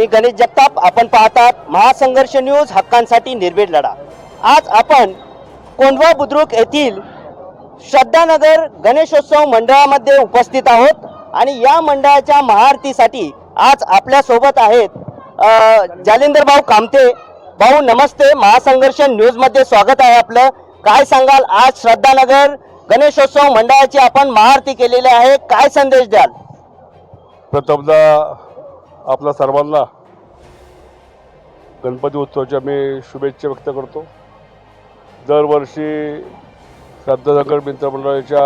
मी गणेश जगताप. आपण पाहतात महासंघर्ष न्यूज हक्कांसाठी निर्भीड लढा. आज आपण कोंढवा बुद्रुक येथील श्रद्धानगर गणेशोत्सव मंडळामध्ये उपस्थित आहोत आणि या मंडळाच्या महाआरतीसाठी आज आपल्यासोबत आहेत जालिंदर भाऊ कामते. भाऊ नमस्ते. महासंघर्ष न्यूजमध्ये स्वागत आहे आपलं. काय सांगाल? आज श्रद्धानगर गणेशोत्सव मंडळाची आपण महाआरती केलेली आहे. काय संदेश द्याल? प्रथमदा आपल्या सर्वांना गणपती उत्सवाच्या मी शुभेच्छा व्यक्त करतो. दरवर्षी श्रद्धानगर मित्रमंडळाच्या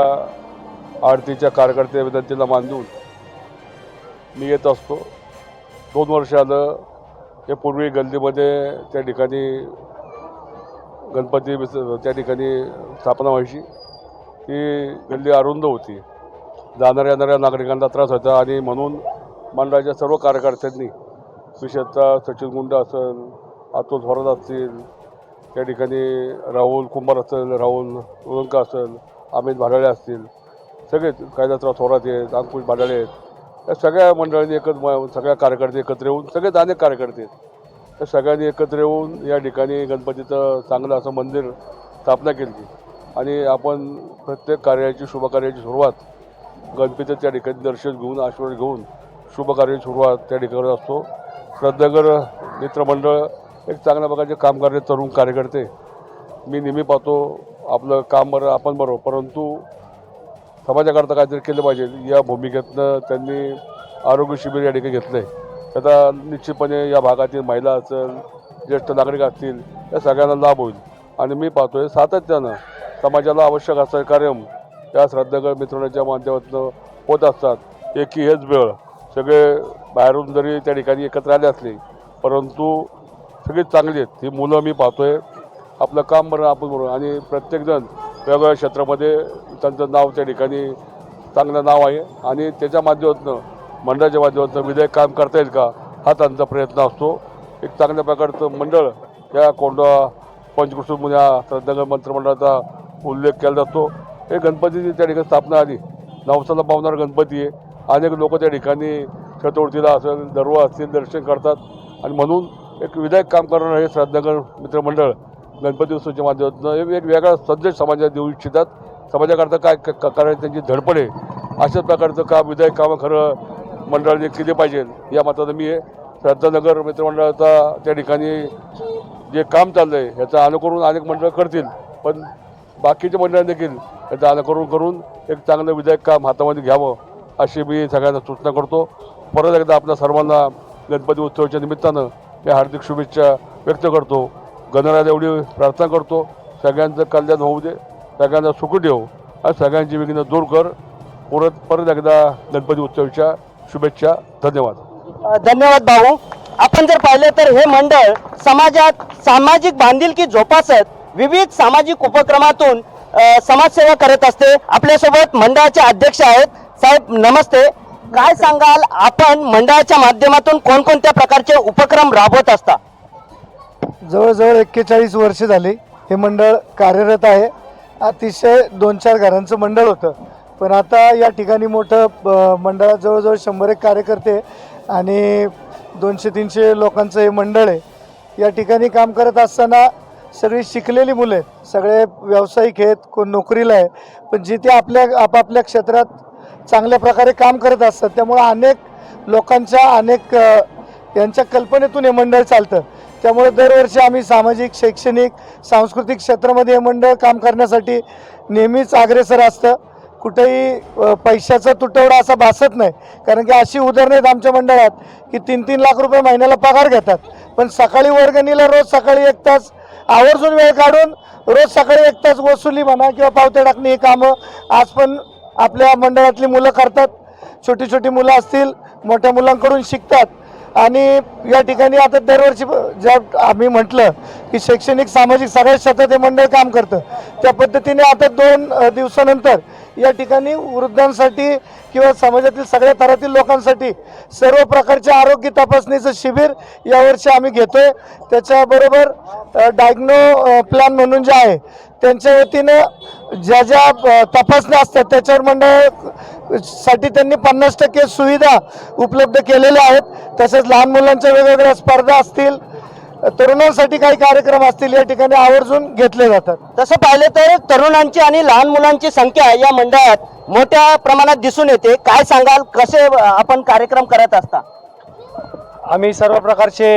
आरतीच्या कार्यकर्ते विनंतीला देऊन मी येत असतो. दोन वर्ष आलं हे पूर्वी गल्लीमध्ये त्या ठिकाणी गणपती विस- त्या ठिकाणी स्थापना व्हायची. ती गल्ली अरुंद होती. जाणाऱ्या येणाऱ्या नागरिकांना त्रास होता आणि म्हणून मंडळाच्या सर्व कार्यकर्त्यांनी विशेषतः सचिन गुंड असेल अतुल थोरात असतील त्या ठिकाणी राहुल कुंभार असेल राहुल उळंका असेल अमित भाडाळे असतील सगळेच कायदात्राव थोरात आहेत अंकुश भाडाळे आहेत या सगळ्या मंडळांनी एकत्र सगळ्या कार्यकर्ते एकत्र येऊन सगळेच अनेक कार्यकर्ते आहेत. त्या सगळ्यांनी एकत्र येऊन या ठिकाणी गणपतीचं चांगलं असं मंदिर स्थापना केली. आणि आपण प्रत्येक कार्याची शुभकार्याची सुरुवात गणपतीच्या त्या ठिकाणी दर्शन घेऊन आशीर्वाद घेऊन शुभकार्य सुरुवात त्या ठिकाणी करत असतो. श्रद्धागर मित्रमंडळ एक चांगल्या प्रकारचे काम करणारे तरुण कार्यकर्ते. मी नेहमी पाहतो आपलं काम बरं आपण बरोबर परंतु समाजाकरता काहीतरी केलं पाहिजे. या भूमिकेतनं त्यांनी आरोग्य शिबिर या ठिकाणी घेतलं आहे त्याचा निश्चितपणे या भागातील महिला असेल ज्येष्ठ नागरिक असतील या सगळ्यांना लाभ होईल. आणि मी पाहतोय सातत्यानं समाजाला आवश्यक असं कार्य या श्रद्धागड मित्रांच्या माध्यमातून होत असतात. एकी हेच वेळ सगळे बाहेरून जरी त्या ठिकाणी एकत्र आले असले परंतु सगळी चांगली आहेत. ही मुलं मी पाहतोय. आपलं काम बरं आपण बरोबर आणि प्रत्येकजण वेगवेगळ्या क्षेत्रामध्ये त्यांचं नाव त्या ठिकाणी चांगलं नाव आहे. आणि त्याच्या माध्यमातून मंडळाच्या माध्यमातून विधेयक काम करता येईल का हा त्यांचा प्रयत्न असतो. एक चांगल्या प्रकारचं मंडळ या कोंडा पंचकृषी या श्रद्धांग मंत्रिमंडळाचा उल्लेख केला जातो. हे गणपतीची त्या ठिकाणी स्थापना आली. नवसाला पावणारा गणपती आहे. अनेक लोक त्या ठिकाणी चतुर्थीला असेल दरवा असतील दर्शन करतात. आणि म्हणून एक विधायक काम करणारं हे श्रद्धानगर मित्रमंडळ गणपती उत्सवाच्या माध्यमातून एक वेगळा संदेश समाजात देऊ इच्छितात. समाजाकरता काय क- करायची त्यांची धडपड आहे. अशाच प्रकारचं काम विधायक कामं खरं मंडळाने केले पाहिजे या मतानं मी आहे श्रद्धानगर मित्रमंडळाचा त्या ठिकाणी जे काम चाललं आहे याचा अनुकरून अनेक मंडळ करतील. पण बाकीचे मंडळ देखील याचं अनुकरण करून एक चांगलं विधायक काम हातामध्ये घ्यावं. अशी मी सगळ्यांना सूचना करतो. परत एकदा आपल्या सर्वांना गणपती उत्सवाच्या निमित्तानं मी हार्दिक शुभेच्छा व्यक्त करतो. गणराज एवढी प्रार्थना करतो. सगळ्यांचं कल्याण होऊ दे. सगळ्यांना सुख देव आणि सगळ्यांची विघ्न दूर कर. परत परत एकदा गणपती उत्सवाच्या शुभेच्छा. धन्यवाद. धन्यवाद भाऊ. आपण जर पाहिलं तर हे मंडळ समाजात सामाजिक बांधिलकी जोपासत विविध सामाजिक उपक्रमातून समाजसेवा करत असते. आपल्यासोबत मंडळाचे अध्यक्ष आहेत. साहेब नमस्ते. काय सांगाल? आपण मंडळाच्या माध्यमातून कोणकोणत्या प्रकारचे उपक्रम राबवत असता? जवळजवळ एक्केचाळीस वर्ष झाली हे मंडळ कार्यरत आहे. अतिशय दोन चार घरांचं मंडळ होतं. पण आता या ठिकाणी मोठं मंडळात जवळजवळ शंभर एक कार्यकर्ते आणि दोनशे तीनशे लोकांचं हे मंडळ आहे. या ठिकाणी काम करत असताना सगळी शिकलेली मुलं आहेत. सगळे व्यावसायिक आहेत कोण नोकरीला आहे. पण जिथे आपल्या आपापल्या क्षेत्रात चांगल्या प्रकारे काम करत असतात. त्यामुळं अनेक लोकांच्या अनेक यांच्या कल्पनेतून हे मंडळ चालतं. त्यामुळे दरवर्षी आम्ही सामाजिक शैक्षणिक सांस्कृतिक क्षेत्रामध्ये हे मंडळ काम करण्यासाठी नेहमीच अग्रेसर असतं. कुठेही पैशाचा तुटवडा असा भासत नाही. कारण की अशी उदाहरणं आहेत आमच्या मंडळात की तीन तीन लाख रुपये महिन्याला पगार घेतात. पण सकाळी वर्गणीला रोज सकाळी एक तास आवर्जून वेळ काढून रोज सकाळी एक तास वसुली म्हणा किंवा पावत्या टाकणे ही कामं आज पण आपल्या मंडळातली मुलं करतात. छोटी छोटी मुलं असतील मोठ्या मुलांकडून शिकतात. आणि या ठिकाणी आता दरवर्षी ज्या आम्ही म्हटलं की शैक्षणिक सामाजिक सगळ्या क्षेत्रात हे मंडळ काम करतं. त्या पद्धतीने आता दोन दिवसानंतर या ठिकाणी वृद्धांसाठी किंवा समाजातील सगळ्या थरातील लोकांसाठी सर्व प्रकारच्या आरोग्य तपासणीचं शिबिर यावर्षी आम्ही घेतोय. त्याच्याबरोबर डायग्नो प्लॅन म्हणून जे आहे त्यांच्या वतीनं ज्या ज्या तपासण्या असतात त्याच्यावर मंडळसाठी त्यांनी पन्नास टक्के सुविधा उपलब्ध केलेल्या आहेत. तसेच लहान मुलांच्या वेगवेगळ्या स्पर्धा असतील तरुणांसाठी काही कार्यक्रम असतील या ठिकाणी आवर्जून घेतले जातात. तसं पाहिलं तर तरुणांची आणि लहान मुलांची संख्या या मंडळात मोठ्या प्रमाणात दिसून येते. काय सांगाल? कसे आपण कार्यक्रम करत असता? आम्ही सर्व प्रकारचे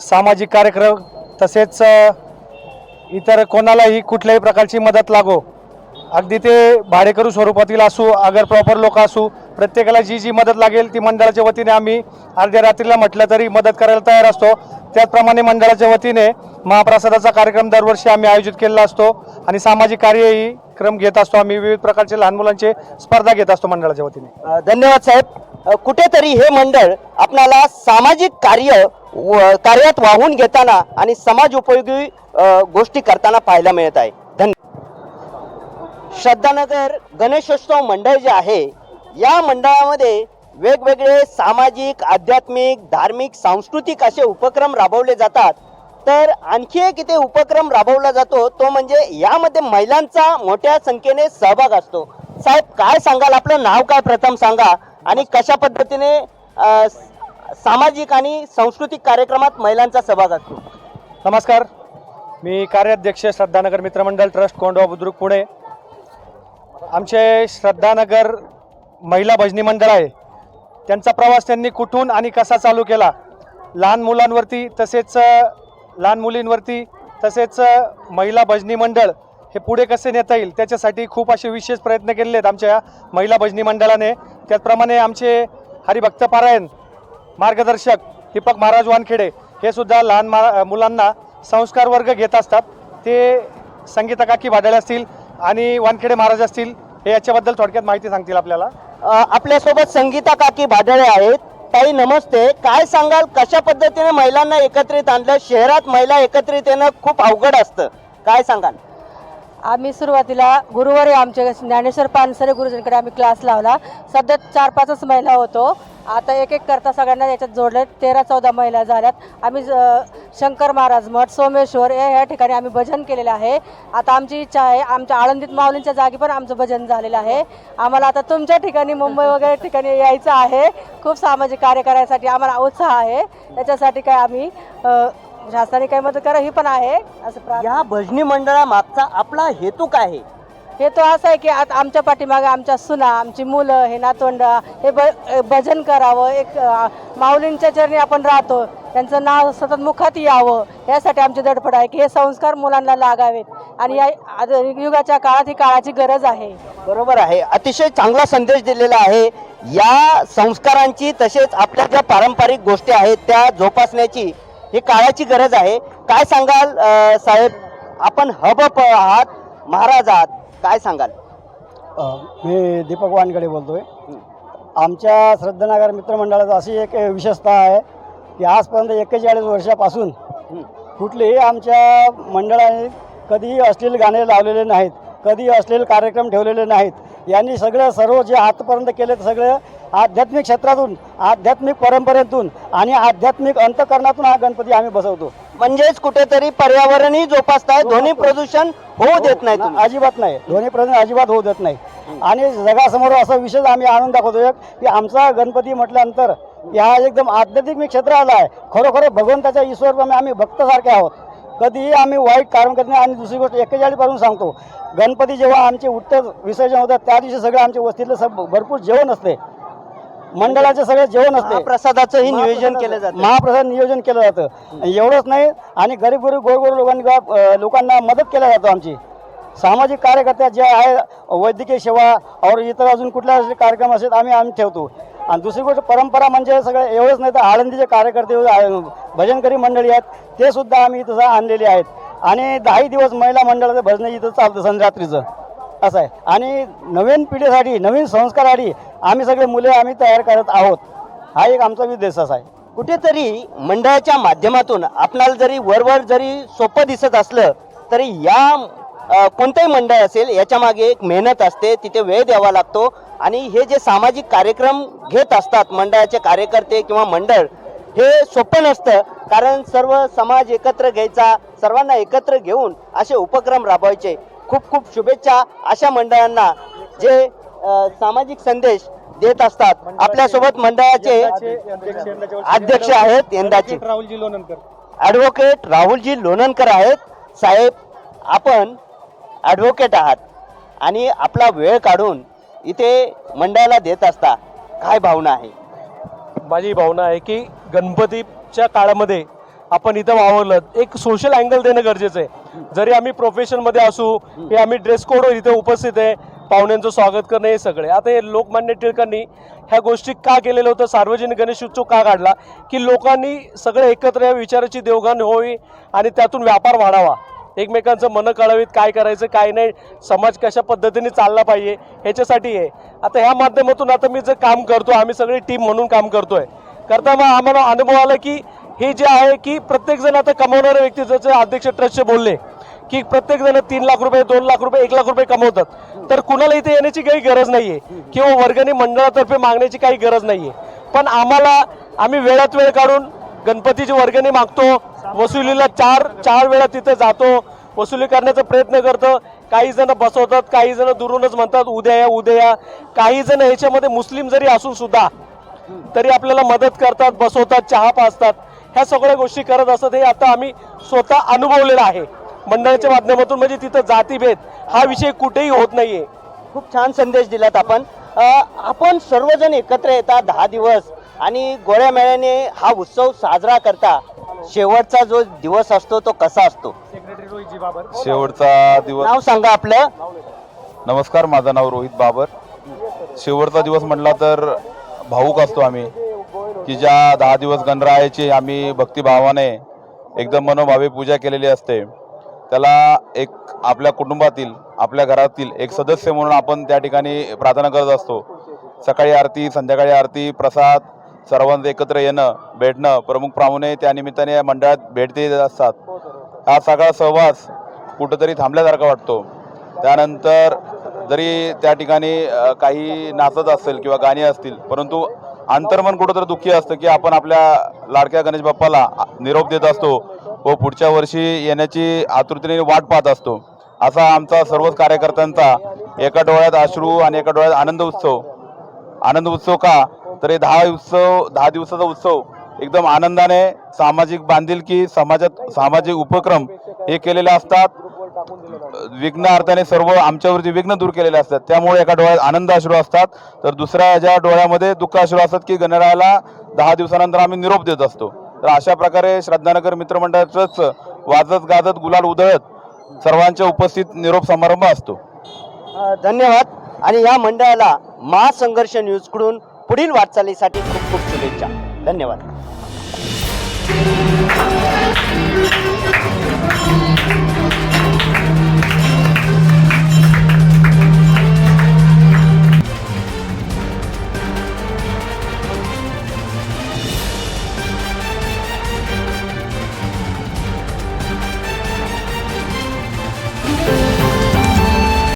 सामाजिक कार्यक्रम तसेच इतर कोणालाही कुठल्याही प्रकारची मदत लागो. अगदी ते भाडेकरू स्वरूपातील असू अगर प्रॉपर लोक असू प्रत्येकाला जी जी मदत लागेल ती मंडळाच्या वतीने आम्ही अर्ध्या रात्रीला म्हटलं तरी मदत करायला तयार असतो. त्याचप्रमाणे मंडळाच्या वतीने महाप्रसादाचा कार्यक्रम दरवर्षी आम्ही आयोजित केलेला असतो आणि सामाजिक कार्यही क्रम घेत असतो. आम्ही विविध प्रकारचे लहान मुलांचे स्पर्धा घेत असतो मंडळाच्या वतीने. धन्यवाद साहेब. कुठेतरी हे मंडळ आपल्याला सामाजिक कार्य व- कार्यात वाहून घेताना आणि समाज उपयोगी गोष्टी करताना पाहायला मिळत आहे. श्रद्धानगर गणेशोत्सव मंडळ जे आहे या मंडळामध्ये वेगवेगळे सामाजिक आध्यात्मिक धार्मिक सांस्कृतिक असे उपक्रम राबवले जातात. तर आणखी एक इथे उपक्रम राबवला जातो तो म्हणजे यामध्ये महिलांचा मोठ्या संख्येने सहभाग असतो. साहेब काय सांगाल? आपलं नाव काय? प्रथम सांगा. आणि कशा पद्धतीने सामाजिक आणि सांस्कृतिक कार्यक्रमात महिलांचा सहभाग असतो? नमस्कार. मी कार्याध्यक्ष श्रद्धानगर मित्रमंडळ ट्रस्ट कोंडवा बुद्रुक पुणे. आमचे श्रद्धानगर महिला भजनी मंडळ आहे. त्यांचा प्रवास त्यांनी कुठून आणि कसा चालू केला? लहान मुलांवरती तसेच लहान मुलींवरती तसेच महिला भजनी मंडळ हे पुढे कसे नेता येईल? त्याच्यासाठी खूप असे विशेष प्रयत्न केलेले आहेत आमच्या महिला भजनी मंडळाने. त्याचप्रमाणे आमचे हरिभक्त पारायण मार्गदर्शक दीपक महाराज वानखेडे हे सुद्धा लहान मा मुलांना संस्कार वर्ग घेत असतात. ते संगीता काकी असतील आणि वानखेडे महाराज असतील हे याच्याबद्दल थोडक्यात माहिती सांगतील आपल्याला. आपल्यासोबत संगीता काकी भाडळे आहेत. ताई नमस्ते. काय सांगाल? कशा पद्धतीने महिलांना एकत्रित आणलं? शहरात महिला एकत्रित येणं खूप अवघड असतं. काय सांगाल? आम्ही सुरुवातीला गुरुवारी आमच्या ज्ञानेश्वर पानसरे गुरुजींकडे आम्ही क्लास लावला. सध्या चार पाचच महिला होतो. आता एक एक करता सगळ्यांना याच्यात जोडले. तेरा चौदा महिला झाल्यात. आम्ही ज- शंकर महाराज मठ सोमेश्वर या ह्या ठिकाणी आम्ही भजन केलेलं आहे. आता आमची इच्छा आहे आमच्या आळंदीत माऊलींच्या जागी पण आमचं भजन झालेलं आहे. आम्हाला आता तुमच्या ठिकाणी मुंबई वगैरे ठिकाणी यायचं आहे. खूप सामाजिक कार्य करायसाठी आम्हाला उत्साह आहे. त्याच्यासाठी काय आम्ही शासनाने काही मदत करा ही पण आहे असं या भजनी मंडळामागचा आपला हेतू काय आहे? हे तो असं आहे की आता आमच्या पाठीमागे आमच्या सुना आमची मुलं हे नातवंड हे भजन करावं एक अ, माऊलींच्या चरणी आपण राहतो त्यांचं नाव सतत मुखात यावं यासाठी आमची धडपड आहे की हे संस्कार मुलांना लागावेत. आणि या आधुनिक युगाच्या काळात ही काळाची गरज आहे. बरोबर आहे. अतिशय चांगला संदेश दिलेला आहे. या संस्कारांची तसेच आपल्या ज्या पारंपरिक गोष्टी आहेत त्या जोपासण्याची ही काळाची गरज आहे. काय सांगाल साहेब? आपण हबप आहात महाराज आहात. काय सांगाल? मी दीपक वानकडे बोलतोय. आमच्या श्रद्धानगर मित्रमंडळाचा अशी एक विशेषता आहे की आजपर्यंत एक्केचाळीस वर्षापासून कुठलेही आमच्या मंडळाने कधीही अश्लील गाणे लावलेले नाहीत कधीही अश्लील कार्यक्रम ठेवलेले नाहीत. यांनी सगळं सर्व जे आतापर्यंत केले ते सगळं आध्यात्मिक क्षेत्रातून आध्यात्मिक परंपरेतून आणि आध्यात्मिक अंतकरणातून हा गणपती आम्ही बसवतो. म्हणजेच कुठेतरी पर्यावरणही जोपासताय ध्वनी प्रदूषण होऊ देत नाही अजिबात नाही. ध्वनी प्रदूषण अजिबात होऊ देत नाही. आणि जगासमोर असा विषय आम्ही आणून दाखवतो एक की आमचा गणपती म्हटल्यानंतर हा एकदम आध्यात्मिक क्षेत्र आला आहे खरोखर भगवंताच्या ईश्वर आम्ही भक्तसारखे आहोत. कधीही आम्ही वाईट कारण करत नाही. आणि दुसरी गोष्ट एक्केचाळीसपासून सांगतो गणपती जेव्हा आमचे उत्तर विसर्जन होतात त्या दिवशी सगळं आमच्या वस्तीतलं सब भरपूर जेवण असते. मंडळाचे सगळे जेवण असते. प्रसादाचंही नियोजन केलं जातं. महाप्रसाद नियोजन केलं जातं. एवढंच नाही आणि गरीब गरीब गोरगोर लोकांना लोकांना मदत केल्या जातो आमची. सामाजिक कार्यकर्त्या जे आहे वैद्यकीय सेवा और इतर अजून कुठल्या असे कार्यक्रम असेल आम्ही आम्ही ठेवतो. आणि दुसरी गोष्ट परंपरा म्हणजे सगळं एवढंच नाही तर आळंदीचे कार्यकर्ते भजनकरी मंडळी आहेत ते सुद्धा आम्ही इथं आणलेले आहेत. आणि दहाही दिवस महिला मंडळाचं भजन इथं चालतं संध्यात्रीचं असं आहे. आणि नवीन पिढीसाठी नवीन संस्कारासाठी आम्ही सगळे मुले आम्ही तयार करत आहोत. हा एक आमचा उद्देश असा आहे. कुठेतरी मंडळाच्या माध्यमातून आपणाला जरी वरवर जरी सोपं दिसत असलं तरी या कोणतंही मंडळ असेल याच्या मागे एक मेहनत असते तिथे वेळ द्यावा लागतो. आणि हे जे सामाजिक कार्यक्रम घेत असतात मंडळाचे कार्यकर्ते किंवा मंडळ हे सोपं नसतं. कारण सर्व समाज एकत्र घ्यायचा सर्वांना एकत्र घेऊन असे उपक्रम राबवायचे. खूप खूप शुभेच्छा अशा मंडळांना जे सामाजिक संदेश देत असतात. आपल्यासोबत मंडळाचे अध्यक्ष आहेत यंदाचे. राहुलजी लोणनकर ॲडव्होकेट राहुलजी लोणनकर आहेत. साहेब आपण ॲडव्होकेट आहात. आणि आपला वेळ काढून इथे मंडळाला देत असता काय भावना आहे? माझी भावना आहे की गणपतीच्या काळामध्ये आपण इथं वावरलं एक सोशल अँगल देणं गरजेचं आहे. जरी आम्ही प्रोफेशनमध्ये असू की आम्ही ड्रेस कोडवर इथे उपस्थित आहे पाहुण्यांचं स्वागत करणं हे सगळे. आता हे लोकमान्य टिळकांनी ह्या गोष्टी का केलेलं होतं सार्वजनिक गणेश उत्सव का काढला की लोकांनी सगळे एकत्र या विचाराची देवघाण होवी आणि त्यातून व्यापार वाढावा? एकमेकांचं मनं कळवीत काय करायचं काय नाही समाज कशा पद्धतीने चालला पाहिजे ह्याच्यासाठी आहे. आता ह्या माध्यमातून आता मी जे काम करतो आम्ही सगळी टीम म्हणून काम करतोय. करता मग आम्हाला अनुभव आला की हे जे आहे की प्रत्येकजण आता कमवणारे व्यक्ती जसे अध्यक्ष ट्रस्टचे बोलले की प्रत्येकजण तीन लाख रुपये दोन लाख रुपये एक लाख रुपये कमवतात. तर कुणाला इथे येण्याची काही गरज नाहीये किंवा वर्गणी मंडळातर्फे मागण्याची काही गरज नाहीये. पण आम्हाला आम्ही वेळात वेळ काढून गणपतीची वर्गणी मागतो. वसुलीला चार चार वेळा तिथे जातो. वसुली करण्याचा प्रयत्न करतो. काही जण बसवतात काही जण दुरूनच म्हणतात उद्या या उद्या या. काही जण ह्याच्यामध्ये मुस्लिम जरी असून सुद्धा तरी आपल्याला मदत करतात बसवतात चहा पाजतात. ह्या सगळ्या गोष्टी करत असतात हे आता आम्ही स्वतः अनुभवलेलं आहे. मंडळाच्या माध्यमातून म्हणजे तिथं जातीभेद हा विषय कुठेही होत नाहीये. खूप छान संदेश दिलात आपण. आपण सर्वजण एकत्र येतात दहा दिवस. आणि गोळ्या मेळ्याने हा उत्सव साजरा करता शेवटचा जो दिवस असतो तो कसा असतो? शेवटचा दिवस नाव सांगा आपलं. नमस्कार माझं नाव रोहित बाबर. शेवटचा दिवस म्हटला तर भाऊक असतो आम्ही. की ज्या दहा दिवस गणरायाची आम्ही भक्तिभावाने एकदम मनोभावे पूजा केलेली असते त्याला एक आपल्या कुटुंबातील आपल्या घरातील एक सदस्य म्हणून आपण त्या ठिकाणी प्रार्थना करत असतो. सकाळी आरती संध्याकाळी आरती प्रसाद सर्वांचं एकत्र येणं भेटणं प्रमुख पाहुणे त्या निमित्ताने या मंडळात भेट देत असतात. हा सगळा सहवास कुठंतरी थांबल्यासारखा वाटतो. त्यानंतर जरी त्या ठिकाणी काही नाचत असेल किंवा गाणी असतील परंतु अंतर्मन कुठंतरी दुःखी असतं की आपण आपल्या लाडक्या गणेश बाप्पाला निरोप देत असतो व पुढच्या वर्षी येण्याची आतुरतेने वाट पाहत असतो. असा आमचा सर्वच कार्यकर्त्यांचा एका डोळ्यात अश्रू आणि एका डोळ्यात आनंद उत्सव आनंद उत्सव का? तर हे दहा उत्सव दहा दिवसाचा उत्सव. एकदम आनंदाने सामाजिक बांधिलकी समाजात सामाजिक उपक्रम हे केलेले असतात. विघ्न अर्थाने सर्व आमच्यावरती विघ्न दूर केलेले असतात. त्यामुळे एका डोळ्यात आनंद अश्रू असतात. तर दुसऱ्या ज्या डोळ्यामध्ये दुःख अश्रू असतात की गणरायाला दहा दिवसानंतर आम्ही निरोप देत असतो. तर अशा प्रकारे श्रद्धानगर मित्रमंडळाचंच वाजत गाजत गुलाल उधळत सर्वांच्या उपस्थित निरोप समारंभ असतो. धन्यवाद. आणि या मंडळाला महासंघर्ष न्यूजकडून पुढील वाटचालीसाठी खूप खूप शुभेच्छा. धन्यवाद.